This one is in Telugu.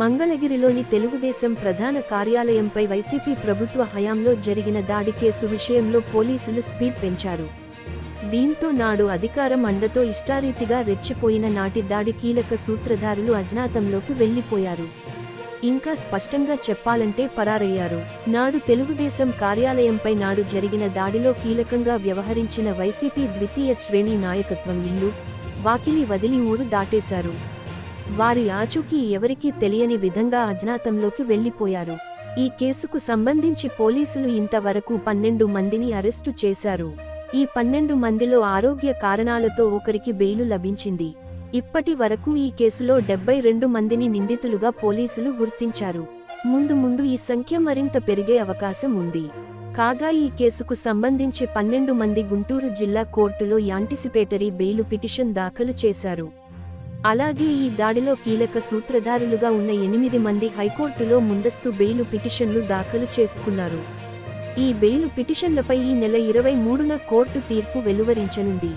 మంగళగిరిలోని తెలుగుదేశం ప్రధాన కార్యాలయంపై వైసీపీ ప్రభుత్వ హయాంలో జరిగిన దాడి కేసు విషయంలో పోలీసులు స్పీడ్ పెంచారు. దీంతో నాడు అధికారం అండతో ఇష్టారీతిగా రెచ్చిపోయిన నాటి దాడి కీలక సూత్రధారులు అజ్ఞాతంలోకి వెళ్ళిపోయారు ఇంకా స్పష్టంగా చెప్పాలంటే పరారయ్యారు. నాడు తెలుగుదేశం కార్యాలయంపై నాడు జరిగిన దాడిలో కీలకంగా వ్యవహరించిన వైసీపీ ద్వితీయ శ్రేణి నాయకత్వం ఇల్లు వాకిలి వదిలి ఊరు దాటేశారు. వారి ఆచూకీ ఎవరికీ తెలియని విధంగా అజ్ఞాతంలోకి వెళ్ళిపోయారు ఈ కేసుకు సంబంధించి పోలీసులు ఇంతవరకు పన్నెండు మందిని అరెస్టు చేశారు. ఈ పన్నెండు మందిలో ఆరోగ్య కారణాలతో ఒకరికి బెయిలు లభించింది. ఇప్పటి వరకు ఈ కేసులో డెబ్బై రెండు మందిని నిందితులుగా పోలీసులు గుర్తించారు. ముందు ముందు ఈ సంఖ్య మరింత పెరిగే అవకాశం ఉంది. కాగా ఈ కేసుకు సంబంధించి పన్నెండు మంది గుంటూరు జిల్లా కోర్టులో యాంటిసిపేటరీ బెయిలు పిటిషన్ దాఖలు చేశారు. అలాగే ఈ దాడిలో కీలక సూత్రధారులుగా ఉన్న ఎనిమిది మంది హైకోర్టులో ముందస్తు బెయిలు పిటిషన్లు దాఖలు చేసుకున్నారు. ఈ బెయిలు పిటిషన్లపై ఈ నెల ఇరవై మూడున కోర్టు తీర్పు వెలువరించనుంది.